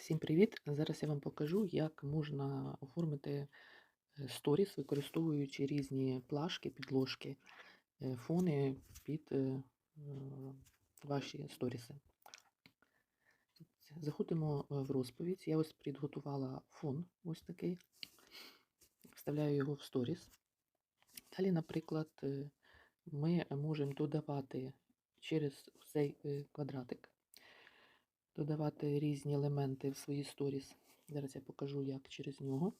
Всім привіт! Зараз я вам покажу, як можна оформити е, сторіс, використовуючи різні плашки, підложки, е, фони під е, ваші сторіси. Заходимо в розповідь. Я ось підготувала фон ось такий, вставляю його в сторіс. Далі, наприклад, ми можемо додавати через цей квадратик додавати різні елементи в свої сторіс. Зараз я покажу, як через нього.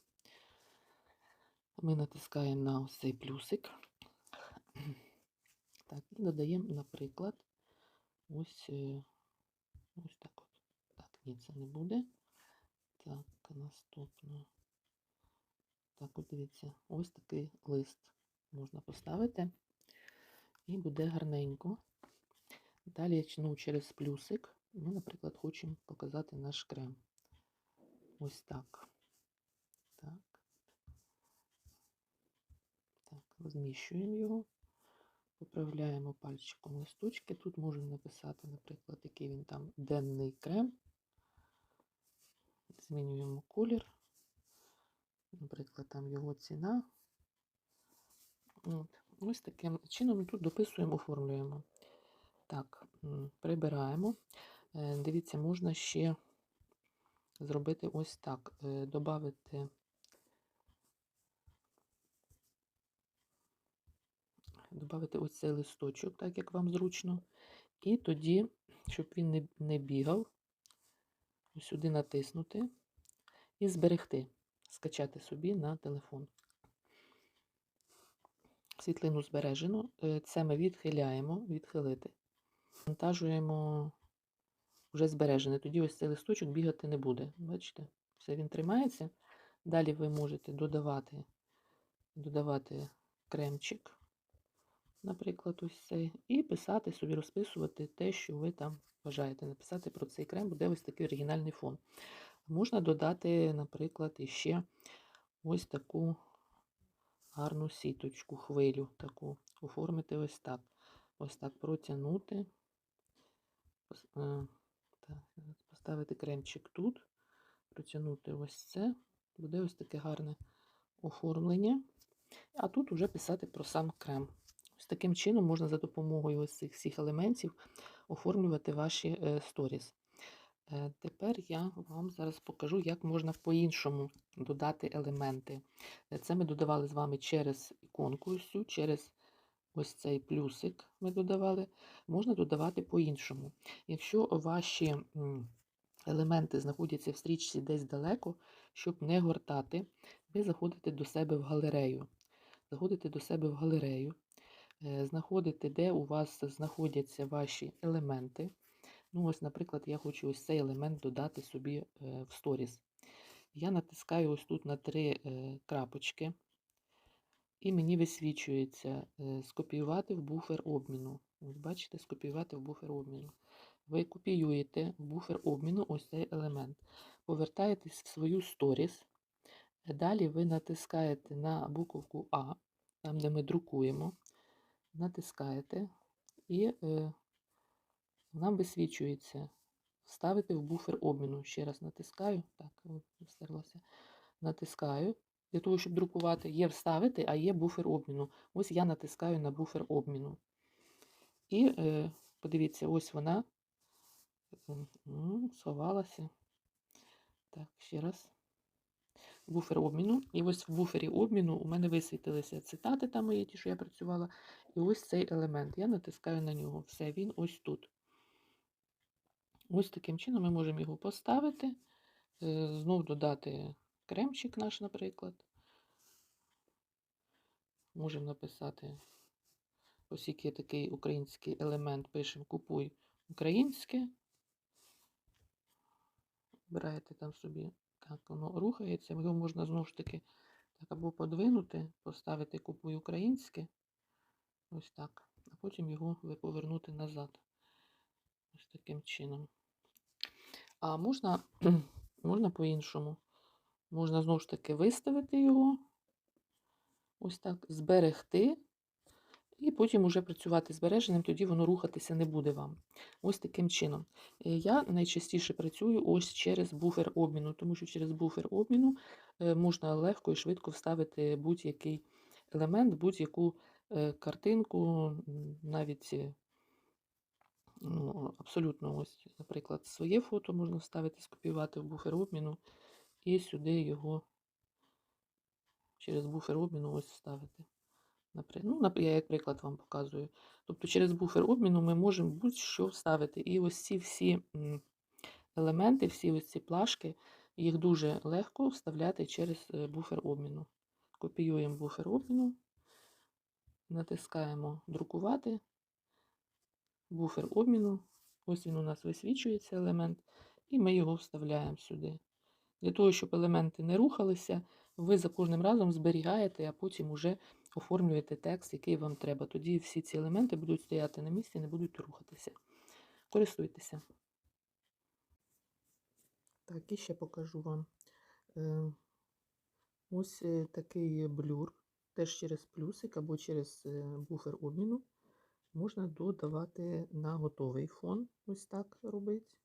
Ми натискаємо на ось цей плюсик. Так, і додаємо, наприклад, ось е, ось так от. Так, ні, це не буде. Так, наступно. Так, от дивіться, ось такий лист можна поставити. І буде гарненько. Далі ну, через плюсик ми, наприклад, хочемо показати наш крем. Ось так. Так. Так, розміщуємо його, поправляємо пальчиком листочки. Тут можемо написати, наприклад, який він там денний крем. Змінюємо колір. Наприклад, там його ціна. От. Ось таким чином тут дописуємо, оформлюємо. Так, прибираємо. Е, дивіться, можна ще зробити ось так. Добавити Добавити ось цей листочок, так як вам зручно. І тоді, щоб він не, не бігав, сюди натиснути і зберегти, скачати собі на телефон. Світлину збережено. Е, це ми відхиляємо, відхилити. Вантажуємо вже збережене. Тоді ось цей листочок бігати не буде. Бачите? Все він тримається. Далі ви можете додавати, додавати кремчик, наприклад, ось цей, і писати собі, розписувати те, що ви там бажаєте написати про цей крем, буде ось такий оригінальний фон. Можна додати, наприклад, іще ось таку гарну сіточку, хвилю таку. Оформити ось так. Ось так протягнути. Е, поставити кремчик тут, протягнути ось це. Буде ось таке гарне оформлення. А тут вже писати про сам крем. Ось таким чином можна за допомогою ось цих всіх елементів оформлювати ваші е, сторіс. Е, тепер я вам зараз покажу, як можна по-іншому додати елементи. Це ми додавали з вами через іконку, ось цю, через ось цей плюсик ми додавали, можна додавати по-іншому. Якщо ваші елементи знаходяться в стрічці десь далеко, щоб не гортати, ви заходите до себе в галерею. Заходите до себе в галерею, е, знаходите, де у вас знаходяться ваші елементи. Ну, ось, Наприклад, я хочу ось цей елемент додати собі е, в сторіс. Я натискаю ось тут на три е, крапочки. І мені висвічується е, скопіювати в буфер обміну. Ось бачите, скопіювати в буфер обміну. Ви копіюєте в буфер обміну ось цей елемент. Повертаєтесь в свою сторіс. Далі ви натискаєте на буковку А, там, де ми друкуємо. Натискаєте, і е, нам висвічується вставити в буфер обміну. Ще раз натискаю. Так, стерлося. Натискаю для того, щоб друкувати, є вставити, а є буфер обміну. Ось я натискаю на буфер обміну. І е, подивіться, ось вона сховалася. Так, ще раз. Буфер обміну. І ось в буфері обміну у мене висвітилися цитати, там мої ті, що я працювала. І ось цей елемент. Я натискаю на нього. Все, він ось тут. Ось таким чином ми можемо його поставити, е, знов додати кремчик наш, наприклад. Можемо написати, ось який такий український елемент, пишемо Купуй українське. Обираєте там собі, як воно рухається, його можна знову ж таки так або подвинути, поставити Купуй українське. Ось так. А потім його повернути назад. Ось таким чином. А можна, можна по-іншому. Можна знову ж таки виставити його, ось так, зберегти І потім уже працювати збереженим, тоді воно рухатися не буде вам. Ось таким чином. Е, Я найчастіше працюю ось через буфер обміну, тому що через буфер обміну е, можна легко і швидко вставити будь-який елемент, будь-яку е, картинку, навіть ну, абсолютно ось, наприклад, своє фото можна вставити, скопіювати в буфер обміну і сюди його через буфер обміну ось вставити. Напри- Ну, я як приклад вам показую. Тобто через буфер обміну ми можемо будь-що вставити. І ось ці всі елементи, всі ось ці плашки, їх дуже легко вставляти через е, буфер обміну. Копіюємо буфер обміну, натискаємо друкувати, буфер обміну. Ось він у нас висвічується елемент, і ми його вставляємо сюди. Для того, щоб елементи не рухалися, ви за кожним разом зберігаєте, а потім уже оформлюєте текст, який вам треба. Тоді всі ці елементи будуть стояти на місці, не будуть рухатися. Користуйтеся. Так, і ще покажу вам. Е, Ось е, такий блюр, теж через плюсик або через е, буфер обміну. Можна додавати на готовий фон. Ось так робить.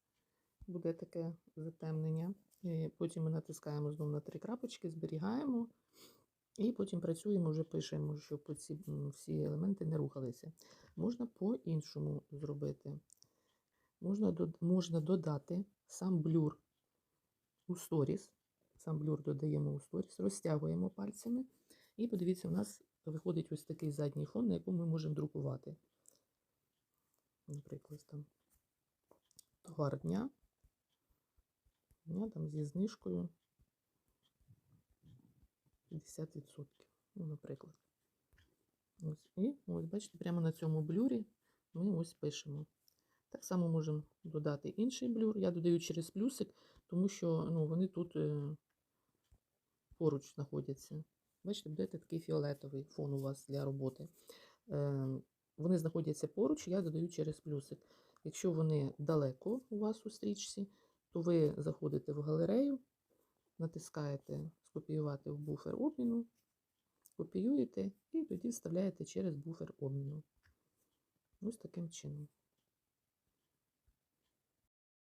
Буде таке затемнення. Потім ми натискаємо знову на три крапочки, зберігаємо. І потім працюємо, вже пишемо, щоб ці всі елементи не рухалися. Можна по-іншому зробити. Можна, можна додати сам блюр у сторіс. Сам блюр додаємо у сторіс, розтягуємо пальцями. І подивіться, у нас виходить ось такий задній фон, на якому ми можемо друкувати. Наприклад, там товар дня. Дня там зі знижкою 50%. Ну, наприклад. Ось. І ось, бачите, прямо на цьому блюрі ми ось пишемо. Так само можемо додати інший блюр. Я додаю через плюсик, тому що ну, вони тут е, поруч знаходяться. Бачите, буде такий фіолетовий фон у вас для роботи. Е, вони знаходяться поруч, я додаю через плюсик. Якщо вони далеко у вас у стрічці, то ви заходите в галерею, натискаєте скопіювати в буфер обміну, копіюєте і тоді вставляєте через буфер обміну. Ось таким чином.